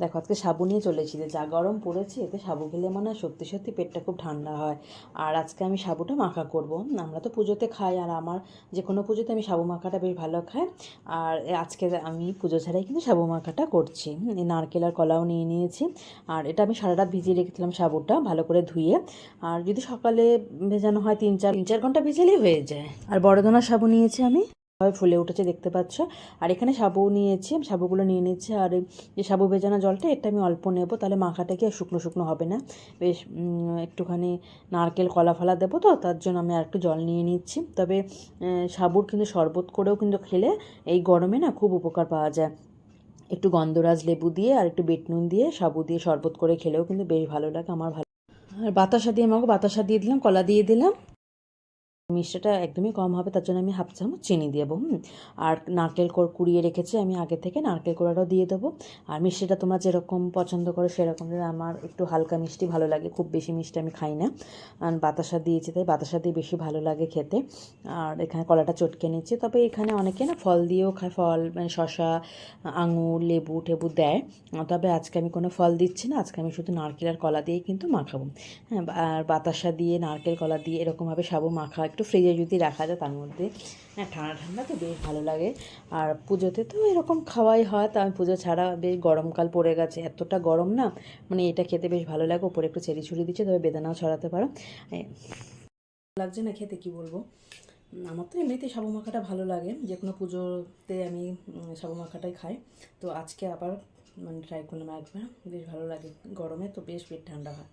দেখো, আজকে সাবু নিয়ে চলে এসেছি যা গরম পড়েছে, এতে সাবু খেলে মনে হয় সত্যি সত্যি পেটটা খুব ঠান্ডা হয়। আর আজকে আমি সাবুটা মাখা করব। আমরা তো পুজোতে খাই, আর আমার যে কোনো পুজোতে আমি সাবু মাখাটা বেশ ভালো খাই। আর আজকে আমি পুজো ছাড়াই কিন্তু সাবু মাখাটা করছি। নারকেল আর কলাও নিয়ে নিয়েছি। আর এটা আমি সারা রাত ভিজিয়ে রেখেছিলাম সাবুটা ভালো করে ধুয়ে। আর যদি সকালে ভেজানো হয় তিন চার তিন চার ঘণ্টা ভেজালেই হয়ে যায়। আর বড়দনার সাবু নিয়েছি আমি। ভাবে ফুলে উঠেছে, দেখতে পাচ্ছ। আর এখানে সাবু নিয়েছি, সাবুগুলো নিয়ে নিচ্ছি। আর যে সাবু ভেজানো জলটা, এটা আমি অল্প নেব, তাহলে মাখাটা কি শুকনো শুকনো হবে না। বেশ একটুখানি নারকেল কলা ফলা দেবো তো, তার জন্য আমি আর একটু জল নিয়ে নিচ্ছি। তবে সাবুর কিন্তু শরবত করেও কিন্তু খেলে এই গরমে না খুব উপকার পাওয়া যায়। একটু গন্ধরাজ লেবু দিয়ে আর একটু বিট নুন দিয়ে সাবু দিয়ে শরবত করে খেলেও কিন্তু বেশ ভালো লাগে, আমার ভালো আর বাতাসা দিয়ে আমাকে বাতাসা দিয়ে দিলাম, কলা দিয়ে দিলাম। মিষ্টিটা একদমই কম হবে, তার জন্য আমি হাফ চামচ চিনি দেবো, হুম? আর নারকেল কোড় কুড়িয়ে রেখেছি, আমি আগে থেকে নারকেল কোড়াটাও দিয়ে দেবো। আর মিষ্টিটা তোমরা যেরকম পছন্দ করো সেরকম আমার একটু হালকা মিষ্টি ভালো লাগে, খুব বেশি মিষ্টি আমি খাই না। আর বাতাসা দিয়েছি, তাই বাতাসা দিয়ে বেশি ভালো লাগে খেতে। আর এখানে কলাটা চটকে নিচ্ছি তবে এখানে অনেকে না ফল দিয়েও খায়, ফল মানে শশা আঙুর, লেবু, টেবু দেয়। তবে আজকে আমি কোনো ফল দিচ্ছি না, আজকে আমি শুধু নারকেল আর কলা দিয়েই কিন্তু মাখাবো। হ্যাঁ আর বাতাসা দিয়ে, নারকেল কলা দিয়ে এরকমভাবে সাবু মাখা একটু ফ্রিজে যদি রাখা যায়, তার মধ্যে হ্যাঁ ঠান্ডা ঠান্ডা তো বেশ ভালো লাগে। আর পুজোতে তো এরকম খাওয়াই হয়, তা পুজো ছাড়া বেশ গরমকাল পড়ে গেছে। এতটা গরম না মানে এটা খেতে বেশ ভালো লাগে, ওপরে একটু চেরি ছুরি দিচ্ছে, তবে বেদানাও ছড়াতে পারো। লাগছে না খেতে, কি বলব? আমার তো এমনিতেই সাবু মাখাটা ভালো লাগে, যে কোনো পুজোতে আমি সাবু মাখাটাই খাই। তো আজকে আবার মানে ট্রাই করলাম একবার, বেশ ভালো লাগে। গরমে তো বেশ পেট ঠান্ডা হয়।